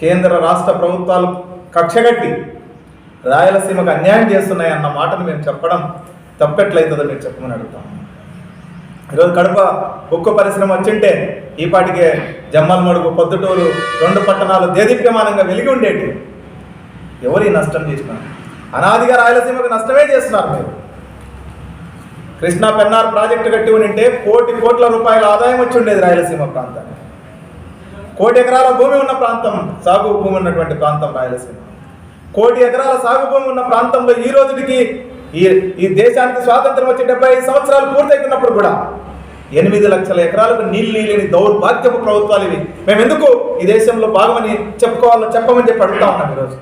కేంద్ర రాష్ట్ర ప్రభుత్వాలు కక్షగట్టి రాయలసీమకు అన్యాయం చేస్తున్నాయి అన్న మాటను మేము చెప్పడం తప్పెట్లయితుందో మీరు చెప్పమని అడుగుతాం. ఈరోజు కడప ఉక్కు పరిశ్రమ వచ్చింటే ఈ పాటికే జమ్మలమడుగు పొద్దుటూరు రెండు పట్టణాలు దేదీప్యమానంగా వెలిగి ఉండేటి ఎవరి నష్టం చేసినారు అనాదిగా రాయలసీమకు నష్టమే చేస్తున్నారు మీరు. కృష్ణా పెన్నార్ ప్రాజెక్టు కట్టి ఉంటే కోటి కోట్ల రూపాయల ఆదాయం వచ్చి ఉండేది రాయలసీమ ప్రాంతానికి. కోటి ఎకరాల భూమి ఉన్న ప్రాంతం సాగు భూమి ఉన్నటువంటి ప్రాంతం రాయలసీమ. కోటి ఎకరాల సాగు భూమి ఉన్న ప్రాంతంలో ఈ రోజుకి ఈ ఈ దేశానికి స్వాతంత్రం వచ్చి డెబ్బై ఐదు సంవత్సరాలు పూర్తవుతున్నప్పుడు కూడా ఎనిమిది లక్షల ఎకరాలకు నీళ్ళు లేని దౌర్భాగ్యపు ప్రభుత్వాలు ఇవి. మేము ఎందుకు ఈ దేశంలో భాగమని చెప్పుకోవాలో చెప్పమని చెప్పి అడుగుతా ఉన్నాం ఈరోజు.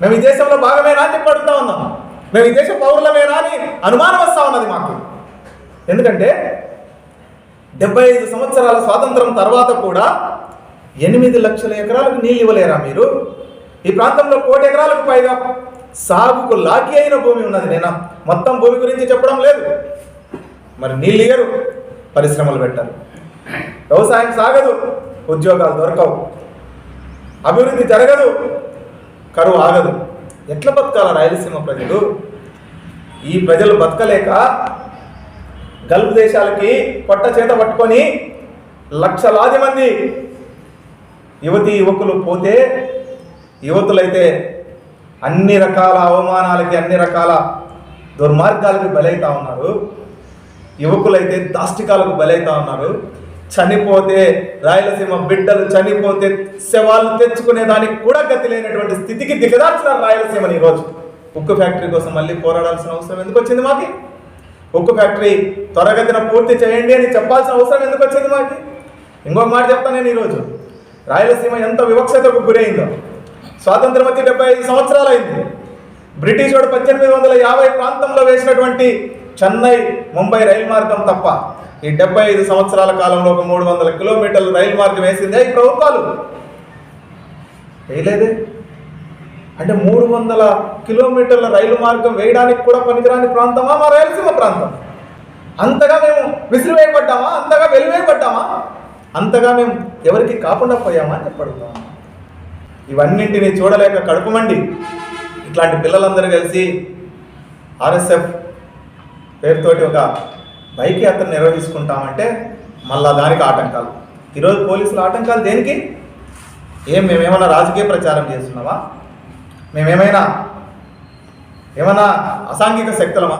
మేము ఈ దేశంలో భాగమేనా అని చెప్పి అడుగుతా ఉన్నాం. మేము ఈ దేశ పౌరులమేనా అని అనుమానం వస్తా ఉన్నది మాకు. ఎందుకంటే డెబ్బై ఐదు సంవత్సరాల స్వాతంత్రం తర్వాత కూడా ఎనిమిది లక్షల ఎకరాలకు నీళ్ళు ఇవ్వలేరా మీరు? ఈ ప్రాంతంలో కోటి ఎకరాలకు పైగా సాగుకు లాకి అయిన భూమి ఉన్నది నేను? మొత్తం భూమి గురించి చెప్పడం లేదు. మరి నీళ్ళు ఇయ్యరు పరిశ్రమలు పెట్టరు. వ్యవసాయం సాగదు ఉద్యోగాలు దొరకవు. అభివృద్ధి జరగదు కరువు ఆగదు. ఎట్లా బతకాల రాయలసీమ ప్రజలు? ఈ ప్రజలు బతకలేక గల్ఫ్ దేశాలకి పొట్ట చేత పట్టుకొని లక్షలాది మంది యువతి యువకులు పోతే యువతులైతే అన్ని రకాల అవమానాలకి అన్ని రకాల దుర్మార్గాలకి బలైతా ఉన్నారు. యువకులైతే దాష్టికాలకు బలైతా ఉన్నారు. చనిపోతే రాయలసీమ బిడ్డలు చనిపోతే శవాలు తెచ్చుకునే దానికి కూడా గతి లేనటువంటి స్థితికి దిగదార్చినారు రాయలసీమని ఈరోజు. ఉక్కు ఫ్యాక్టరీ కోసం మళ్ళీ పోరాడాల్సిన అవసరం ఎందుకు వచ్చింది మాకి? ఉక్కు ఫ్యాక్టరీ త్వరగతిన పూర్తి చేయండి అని చెప్పాల్సిన అవసరం ఎందుకు వచ్చింది మాకి? ఇంకొక మాట చెప్తాను నేను ఈరోజు. రాయలసీమ ఎంత వివక్షతకు గురైందో. స్వాతంత్రం వచ్చి డెబ్బై ఐదు సంవత్సరాలు అయింది బ్రిటిష్ వాడు పద్దెనిమిది వందల యాభై ప్రాంతంలో వేసినటువంటి చెన్నై ముంబై రైలు మార్గం తప్ప ఈ డెబ్బై ఐదు సంవత్సరాల కాలంలో ఒక మూడు వందల కిలోమీటర్లు రైలు మార్గం వేసిందే ఈ ప్రభుత్వాలు. వేయలేదే అంటే మూడు వందల కిలోమీటర్ల రైలు మార్గం వేయడానికి కూడా పనికిరాని ప్రాంతమా? మా రాయలసీమ ప్రాంతం. అంతగా మేము విసిరివేయబడ్డామా? అంతగా వెలివేయబడ్డామా? అంతగా మేము ఎవరికి కాకుండా పోయామా అని చెప్పడుగుతాం. ఇవన్నింటినీ చూడలేక కడుపుమండి. ఇట్లాంటి పిల్లలందరూ కలిసి ఆర్ఎస్ఎఫ్ పేరుతోటి ఒక బైక్ యాత్ర నిర్వహించుకుంటామంటే మళ్ళా దానికి ఆటంకాలు. ఈరోజు పోలీసుల ఆటంకాలు దేనికి? ఏం మేమేమైనా రాజకీయ ప్రచారం చేస్తున్నామా? మేమేమైనా ఏమైనా అసాంఘిక శక్తులమా?